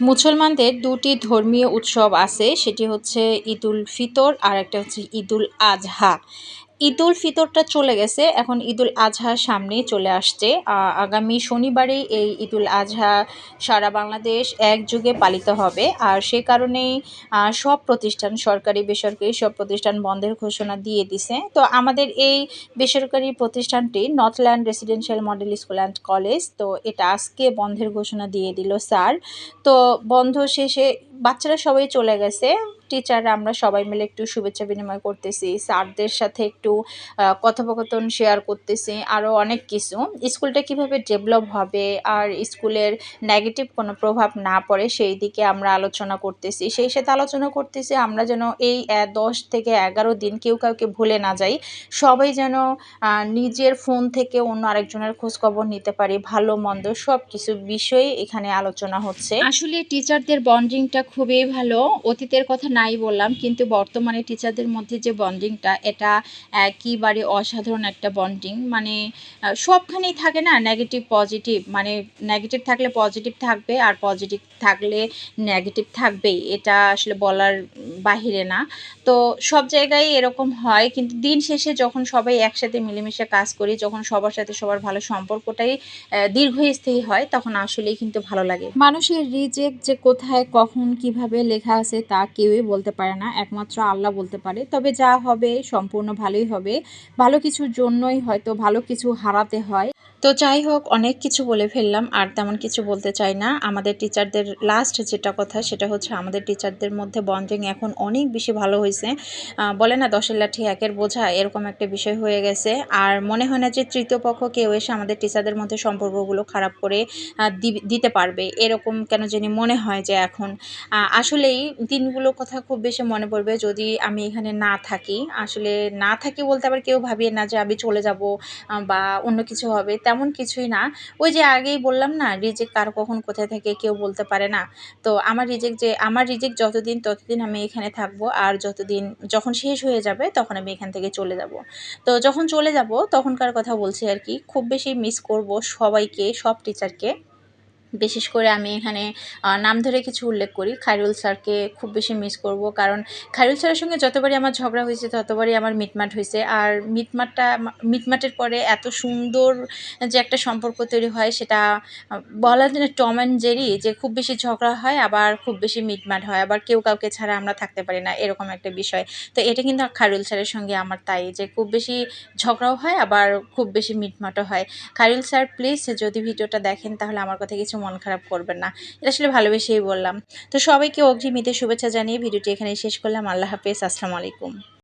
মুসলমানদের দুটি ধর্মীয় উৎসব আছে সেটি হচ্ছে ঈদুল ফিতর আর একটা হচ্ছে ঈদুল আজহা। ঈদুল ফিতরটা চলে গেছে, এখন ঈদুল আজহা সামনেই চলে আসছে। আগামী শনিবারেই এই ঈদুল আজহা সারা বাংলাদেশ একযোগে পালিত হবে। আর সে কারণেই সব প্রতিষ্ঠান, সরকারি, বেসরকারি সব প্রতিষ্ঠান বন্ধের ঘোষণা দিয়ে দিছে। তো আমাদের এই বেসরকারি প্রতিষ্ঠানটি Northland residential model school and college তো এটা আজকে বন্ধের ঘোষণা দিয়ে দিল স্যার। তো বন্ধ শেষে বাচ্চারা সবাই চলে গেছে। টিচাররা আমরা সবাই মিলে একটু শুভেচ্ছা বিনিময় করতেছি। স্যারদের সাথে একটু কথোপকথন শেয়ার করতেছি আরও অনেক কিছু। স্কুলটা কীভাবে ডেভেলপ হবে আর স্কুলের নেগেটিভ কোনো প্রভাব না পড়ে সেই দিকে আমরা আলোচনা করতেছি। সেই সাথে আলোচনা করতেছি, আমরা যেন এই দশ থেকে এগারো দিন কেউ কাউকে ভুলে না যাই। সবাই যেন নিজের ফোন থেকে অন্য আরেকজনের খোঁজখবর নিতে পারি, ভালো, মন্দ সব কিছু বিষয়ে এখানে আলোচনা হচ্ছে। আসলে টিচারদের বন্ডিংটা খুবই ভালো। অতীতের কথা নাই বললাম, কিন্তু বর্তমানে টিচারদের মধ্যে যে বন্ডিংটা এটা একেবারে অসাধারণ একটা বন্ডিং মানে সবখানেই থাকে না নেগেটিভ পজিটিভ মানে নেগেটিভ থাকলে পজিটিভ থাকবে, আর পজিটিভ থাকলে নেগেটিভ থাকবেই। এটা আসলে বলার বাহিরে না। তো সব জায়গায় এরকম হয়, কিন্তু দিন শেষে যখন সবাই একসাথে মিলেমিশে কাজ করি, যখন সবার সাথে সবার ভালো সম্পর্কটাই দীর্ঘস্থায়ী হয়, তখন আসলেই কিন্তু ভালো লাগে। মানুষের রিজেক্ট যে কোথায়, কখন কীভাবে লেখা আছে তা কেউই বলতে পারে না, একমাত্র আল্লাহ বলতে পারে। তবে যা হবে সম্পূর্ণ ভালোই হবে। ভালো কিছুর জন্যই হয়তো ভালো কিছু হারাতে হয়। তো যাই হোক অনেক কিছু বলে ফেললাম, আর তেমন কিছু বলতে চাই না। আমাদের টিচারদের লাস্ট যেটা কথা, সেটা হচ্ছে আমাদের টিচারদের মধ্যে বন্ডিং এখন অনেক বেশি ভালো হয়েছে। বলে না, দশের লাঠি একের বোঝা, এরকম একটা বিষয় হয়ে গেছে। আর মনে হয় না যে তৃতীয় পক্ষ কেউ এসে আমাদের টিচারদের মধ্যে সম্পর্কগুলো খারাপ করে দিতে পারবে। এরকম কেন জানি মনে হয় যে এখন। আসলেই দিনগুলোর কথা খুব বেশি মনে পড়বে যদি আমি এখানে না থাকি। আসলে না থাকি বলতে আবার কেউ ভাবিয়ে না যে আমি চলে যাব বা অন্য কিছু হবে। তেমন কিছুই না। ওই যে আগেই বললাম না রিজেক্ট কার কখন কোথায় থাকে কেউ বলতে পারে না। তো আমার রিজেক্ট যে, আমার রিজেক্ট যতদিন ততদিন আমি এখানে থাকব আর যতদিন যখন শেষ হয়ে যাবে তখন আমি এখান থেকে চলে যাব। তো যখন চলে যাব তখনকার কথা বলছি আর কি, খুব বেশি মিস করব সবাইকে, সব টিচারকে বিশেষ করে আমি এখানে নাম ধরে কিছু উল্লেখ করি। খায়রুল স্যারকে খুব বেশি মিস করব কারণ খায়রুল স্যারের সঙ্গে যতবারই আমার ঝগড়া হয়েছে, ততবারই আমার মিটমাট হয়েছে। আর মিটমাটটা, মিটমাটের পরে এত সুন্দর যে একটা সম্পর্ক তৈরি হয় সেটা বলা যায় টম অ্যান্ড জেরি যে খুব বেশি ঝগড়া হয়, আবার খুব বেশি মিটমাট হয়। আবার কেউ কাউকে ছাড়া আমরা থাকতে পারি না, এরকম একটা বিষয়। তো এটা কিন্তু খায়রুল স্যারের সঙ্গে আমার তাই যে খুব বেশি ঝগড়াও হয়, আবার খুব বেশি মিটমাটও হয়। খায়রুল স্যার প্লিজ যদি ভিডিওটা দেখেন, তাহলে আমার কথা কিছু মন খারাপ করবেন না। এটা আসলে ভালোবেসেই বললাম। তো সবাইকে অগ্রিম ঈদের শুভেচ্ছা জানিয়ে ভিডিওটি এখানে শেষ করলাম। আল্লাহ হাফেজ। আসসালামু আলাইকুম।